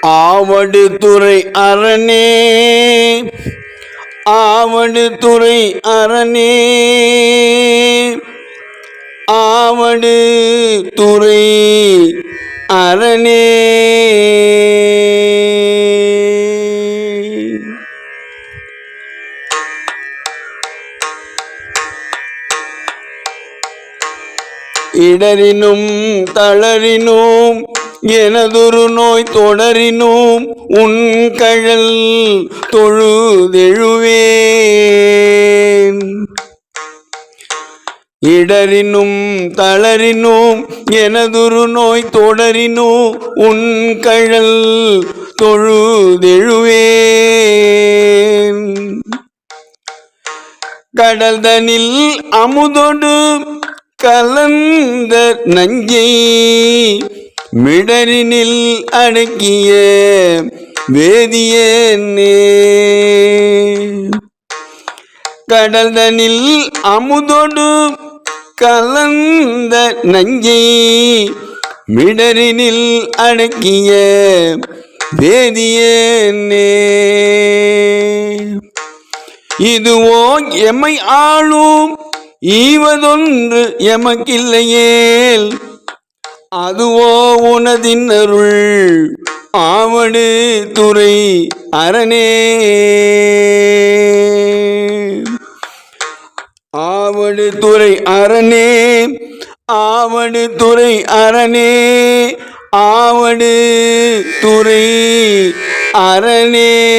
ஆவடு துறை அரணே. ஆவடு துறை அரணே. ஆவடு துறை அரணே. இடரினும் தளரினும் எனதொரு நோய் தொடரினும் உன் கழல் தொழுதெழுவேன். இடரினும் தளரினும் எனதொரு நோய் தொடரினும் உன் கழல் தொழுதெழுவேன். கடல் தனில் அமுதொடு கலந்த நஞ்சை மிடரினில் அடக்கிய வேதியனே கடல் தனில் அமுதொடு கலந்த நஞ்சை மிடரினில் அடக்கிய வேதியனே இதுவோ எமை ஆளும் ஈவதொன்று எமக்கில்லையேல் அதுவோ உனதின் அருள். ஆவடு துறை அரணே. ஆவடு துறை அரணே. ஆவடு துறை அரணே. ஆவடு துறை அரணே.